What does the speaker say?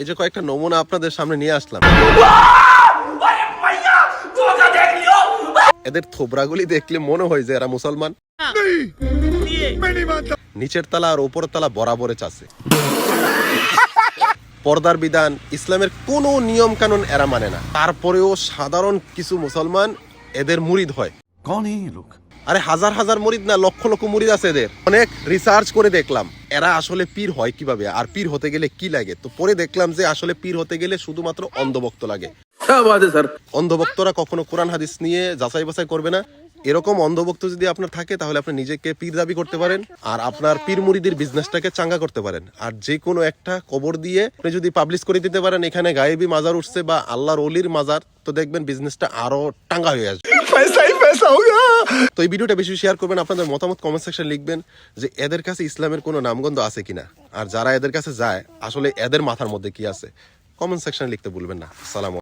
এই যে কয়েকটা নমুনা আপনাদের সামনে নিয়ে আসলাম। এদের থোবরাগুলি দেখলে মনে হয় যে এরা মুসলমান। নিচের তালা আর ওপর তালা বরাবরে চাষে পর্দার বিধান, ইসলামের কোনো নিয়ম কানুন এরা মানে না। তারপরেও সাধারণ কিছু মুসলমান এদের মুরিদ হয়। কন লোক? আরে হাজার হাজার মরিদ না লক্ষ লক্ষ মরিদ আছে এদের। অনেক রিসার্চ করে দেখলাম। এরা আসলে পীর হয় কীভাবে? আর পীর হতে গেলে কি লাগে? তো পরে দেখলাম যে আসলে পীর হতে গেলে শুধুমাত্র অন্ধভক্ত লাগে। অন্ধভক্তরা কখনো কোরআন হাদিস নিয়ে যাচাই বাছাই করবে না। এরকম অন্ধভক্ত যদি আপনার থাকে তাহলে আপনি নিজেকে পীর দাবি করতে পারেন আর আপনার পীর মুড়িদের বিজনেসটাকে চাঙ্গা করতে পারেন। আর যে কোনো একটা কবর দিয়ে আপনি যদি পাবলিশ করে দিতে পারেন এখানে গায়েবী মাজার উঠছে বা আল্লাহর অলির মাজার তো দেখবেন বিজনেসটা আরও টাঙ্গা হয়ে আসবে। তো এই ভিডিওটা বেশি শেয়ার করবেন, আপনাদের মতামত কমেন্ট সেকশন লিখবেন যে এদের কাছে ইসলামের কোনো নামগন্ধ আছে কিনা। আর যারা এদের কাছে যায়, আসলে এদের মাথার মধ্যে কি আছে কমেন্ট সেকশনে লিখতে ভুলবেন না। সালাম